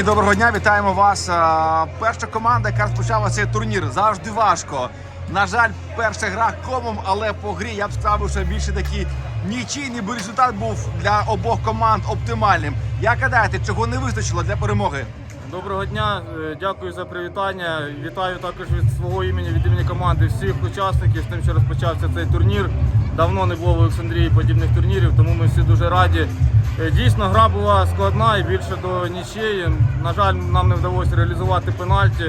Сергій, доброго дня, вітаємо вас. Перша команда, яка розпочала цей турнір, завжди важко. На жаль, перша гра комом, але по грі я б сказав, що більше такий нічийний, бо результат був для обох команд оптимальним. Як гадаєте, чого не вистачило для перемоги? Доброго дня, е, дякую за привітання. Вітаю також від свого імені, від імені команди всіх учасників з тим, що розпочався цей турнір. Давно не було в Олександрії подібних турнірів, тому ми всі дуже раді. Е, Дійсно, гра була складна і більше до нічиї. На жаль, нам не вдалося реалізувати пенальті.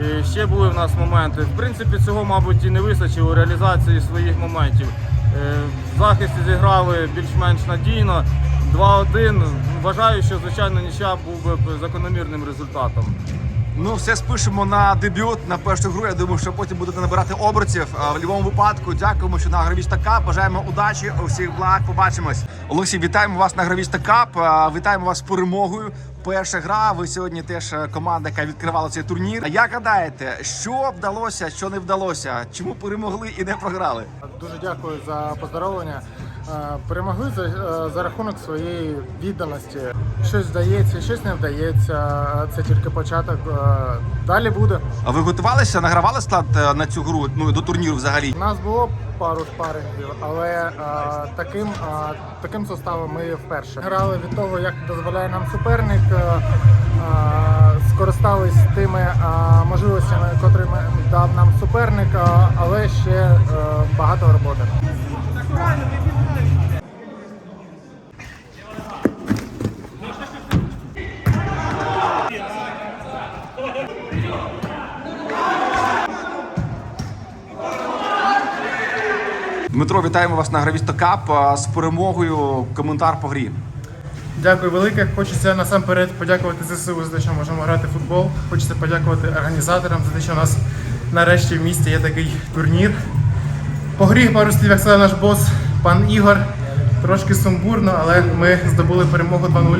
І ще були в нас моменти. В принципі, цього, мабуть, і не вистачило у реалізації своїх моментів. Е, В захисті зіграли більш-менш надійно. 2-1. Вважаю, що звичайно нічия був би закономірним результатом. Ну, все спишемо на дебют, на першу гру. Я думаю, що потім будете набирати обертів. В будь-якому випадку дякуємо, що на Гравіста Кап. Бажаємо удачі, усіх благ. Побачимось. Олексій, вітаємо вас на Гравіста Кап. Вітаємо вас з перемогою. Перша гра. Ви сьогодні теж е, команда, яка відкривала цей турнір. Як гадаєте, що вдалося, що не вдалося? Чому перемогли і не програли? Дуже дякую за поздоровлення. Е, Перемогли за, е, за рахунок своєї відданості. Щось вдається, щось не вдається. Це тільки початок. Е, Далі буде. А ви готувалися, награвали склад на цю гру? Ну до турніру взагалі? У нас було пару спарингів, але таким, таким составом ми вперше грали від того, як дозволяє нам суперник. е, Скористались тими е, можливостями, котрими дав нам суперник, е, але ще е, багато роботи. Дмитро, вітаємо вас на Гравісто Кап з перемогою. Коментар по грі. Дякую велике. Хочеться насамперед подякувати ЗСУ за те, що можемо грати в футбол. Хочеться подякувати організаторам за те, що у нас нарешті в місті є такий турнір. По грі пару слів, як сказав наш бос, пан Ігор. Трошки сумбурно, але ми здобули перемогу 2-0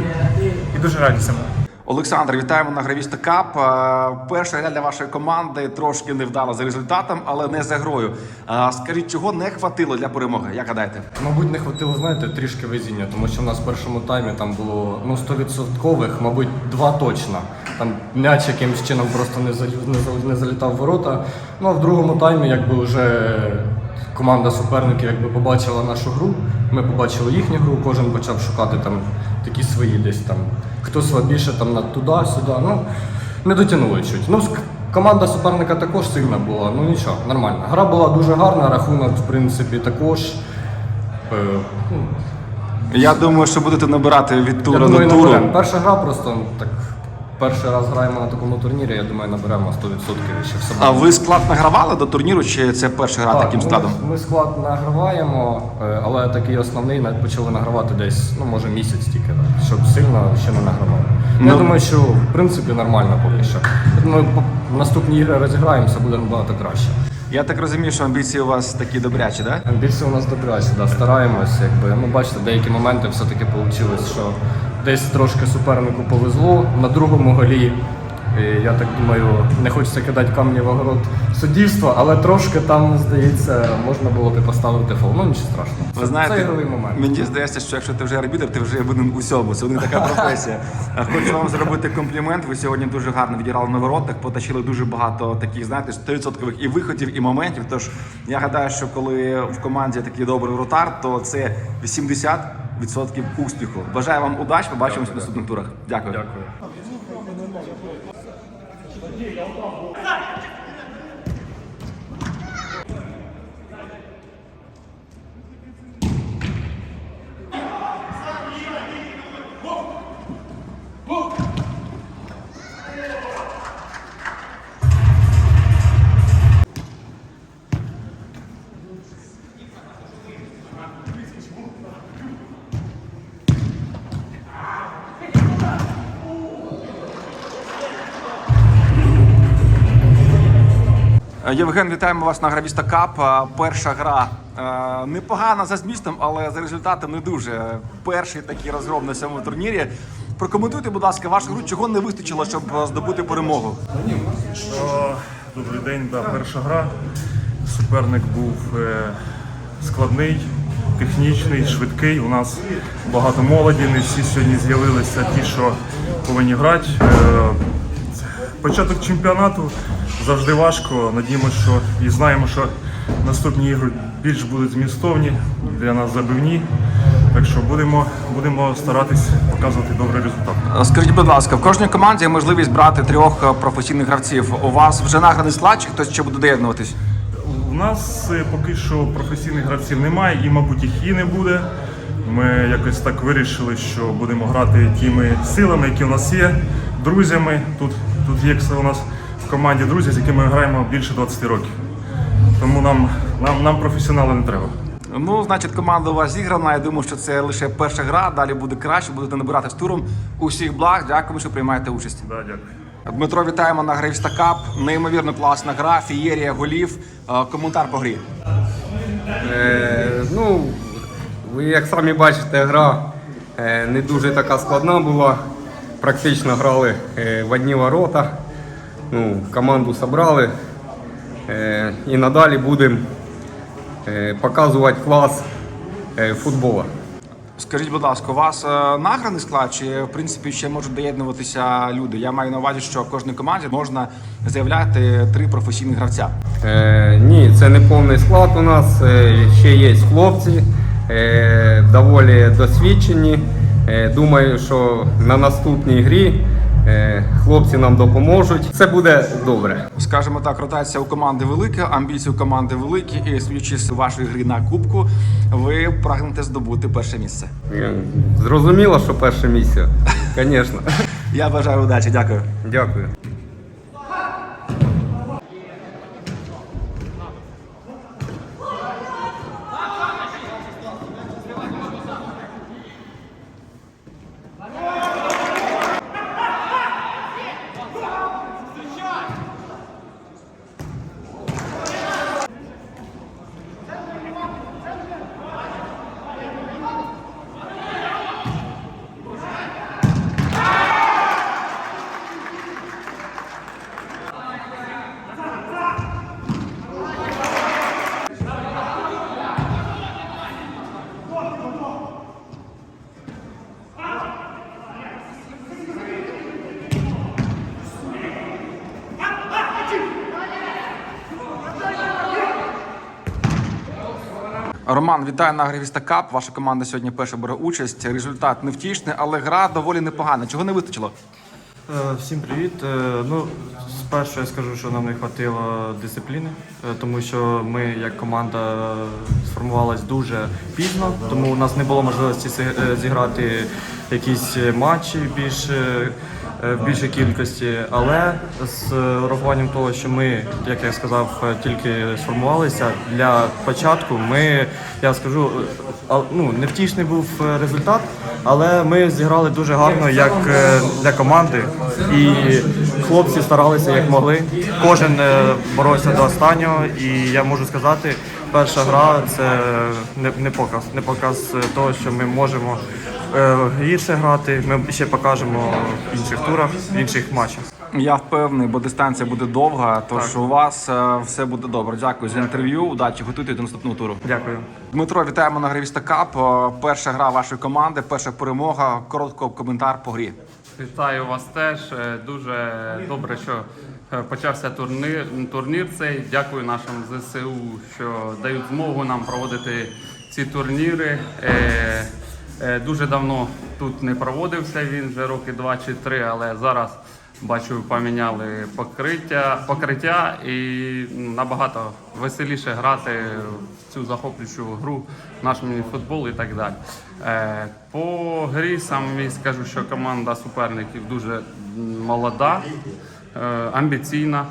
і дуже раді цьому. Олександр, вітаємо на Гравіста Кап. Е, Перша гра для вашої команди трошки невдала за результатом, але не за грою. Е, Скажіть, чого не хватило для перемоги? Як гадаєте? Мабуть, не хватило, знаєте, трішки везіння, тому що в нас в першому таймі там було ну 100%, мабуть, два точно. Там м'яч якимось чином просто не не не залітав в ворота. Ну а в другому таймі, якби вже команда суперників якби побачила нашу гру, ми побачили їхню гру, кожен почав шукати там такі свої десь там. Хто слабіше там на туди-сюди. Ну не дотягнули чуть. Ну, команда суперника також сильна була, ну нічого, нормально. Гра була дуже гарна, рахунок, в принципі, також. Е, ну, Я думаю, що будете набирати від я думаю, до туру. наберемо. Перша гра просто ну, так. Перший раз граємо на такому турнірі, я думаю, наберемо 100% і ще все. А ви склад награвали до турніру, чи це перша гра Так, таким ми- складом? Ми, склад награваємо, е, але такий основний навіть почали награвати десь, ну може місяць тільки, так, щоб сильно ще не награвали. Ну. Я думаю, що в принципі нормально поки що. Я думаю, по- в наступні ігри розіграємося, буде набагато краще. Я так розумію, що амбіції у вас такі добрячі, так? Да? Амбіції у нас добрячі, да, стараємось. Якби. Ну, бачите, деякі моменти все-таки вийшло, що десь трошки супернику повезло. На другому голі, е, я так думаю, не хочеться кидати камні в огород суддівства, але трошки там, здається, можна було б поставити фол. Ну нічого страшного. Ви Це, знаєте, це ігровий момент. мені здається, що якщо ти вже арбітр, ти вже винен усьому. Це не така професія. Хочу вам зробити комплімент. Ви сьогодні дуже гарно відіграли на воротах, потащили дуже багато таких, знаєте, 100% і виходів, і моментів. Тож я гадаю, що коли в команді такий добрий воротар, то це 80% успіху. Бажаю вам удач, побачимось в наступних турах. Дякую. Дякую. Євген, вітаємо вас на Гравіста Кап. Е, Перша гра е, непогана за змістом, але за результатом не дуже. Перший такий розгром на цьому турнірі. Прокоментуйте, будь ласка, вашу гру, чого не вистачило, щоб е, здобути перемогу. О, Добрий день, да, перша гра. Суперник був е, складний, технічний, швидкий. У нас багато молоді, не всі сьогодні з'явилися ті, що повинні грати. Початок чемпіонату завжди важко. Надіємося, що і знаємо, що наступні ігри більш будуть змістовні, для нас забивні. Так що будемо, будемо старатись показувати добрий результат. Е, Скажіть, будь ласка, в кожній команді є можливість брати трьох е, професійних гравців. У вас вже награний склад чи хтось ще буде доєднуватись? У нас е, поки що професійних гравців немає і, мабуть, їх і не буде. Ми якось так вирішили, що будемо грати тими силами, які у нас є, друзями. Тут, тут є у нас в команді друзі, з якими ми граємо більше 20 років. Тому нам, нам, нам професіонали не треба. Ну, значить, команда у вас зіграна. Я думаю, що це лише перша гра. Далі буде краще, будете набирати з туром. Усіх благ. Дякую, що приймаєте участь. Да, дякую. Дмитро, вітаємо на Гравіста Кап. Неймовірно класна гра, фієрія голів. Е, Коментар по грі. Е, ну, ви як самі бачите, гра е, не дуже така складна була. Практично грали е, в одні ворота. Ну, команду зібрали. Е, і надалі будемо е, показувати клас футболу. Скажіть, будь ласка, у вас награний склад, чи в принципі ще можуть доєднуватися люди? Я маю на увазі, що в кожній команді можна заявляти три професійних гравця. Е, ні, це не повний склад у нас. Ще є хлопці, е, доволі досвідчені. Е, думаю, що на наступній грі е, хлопці нам допоможуть. Це буде добре. Скажімо так, ротація у команди велика, амбіції у команди великі, і судячи з вашої гри на кубку, ви прагнете здобути перше місце. Зрозуміло, що перше місце. Звісно. Я бажаю удачі, дякую. Дякую. Роман, вітаю на Гравіста Кап. Ваша команда сьогодні перша бере участь. Результат невтішний, але гра доволі непогана. Чого не вистачило? Е, Всім привіт. Е, Ну, спершу я скажу, що нам не вистачило дисципліни, е, тому що ми як команда сформувалась дуже пізно, тому у нас не було можливості зіграти якісь матчі більш, в більшій кількості. Але з урахуванням того, що ми, як я сказав, е, тільки сформувалися для початку, ми, я скажу, е, ну, невтішний був е, результат, але ми зіграли дуже гарно як е, для команди. І хлопці старалися як могли. Кожен е, боровся до останнього. І я можу сказати, перша гра це не, показ, не показ е, того, що ми можемо е, гірше грати. Ми ще покажемо в інших турах, в інших матчах. Я впевнений, бо дистанція буде довга, тож у вас е, все буде добре. Дякую за інтерв'ю. Удачі, готуйте до наступного туру. Дякую. Дмитро, вітаємо на Гравіста Кап. Е, Перша гра вашої команди, перша перемога. Коротко коментар по грі. Вітаю вас теж. Е, Дуже добре, що е, почався турнір, турнір цей. Дякую нашим ЗСУ, що дають змогу нам проводити ці турніри. Е, Дуже давно тут не проводився він вже роки два чи три, але зараз бачу, поміняли покриття, покриття і набагато веселіше грати в цю захоплюючу гру, наш мініфутбол і так далі. Е, По грі сам скажу, що команда суперників дуже молода, е, амбіційна,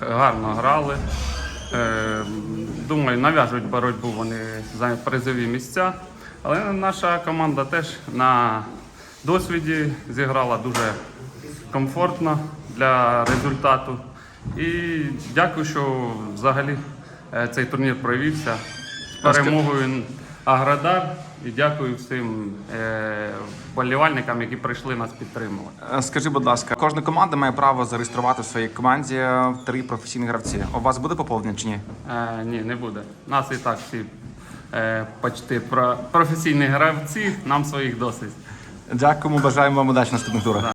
гарно грали. Думаю, нав'яжуть боротьбу вони за призові місця. Але наша команда теж на досвіді зіграла дуже комфортно для результату. І дякую, що взагалі е, цей турнір провівся з перемогою Аградар. І дякую всім е, вболівальникам, які прийшли нас підтримувати. Е, Скажи, будь ласка, кожна команда має право зареєструвати в своїй команді три професійні гравці. У вас буде поповнення чи ні? Е, ні, не буде. Нас і так всі е, почти про- професійні гравці, нам своїх досить. Дякуємо, бажаємо вам удачі на наступних турах.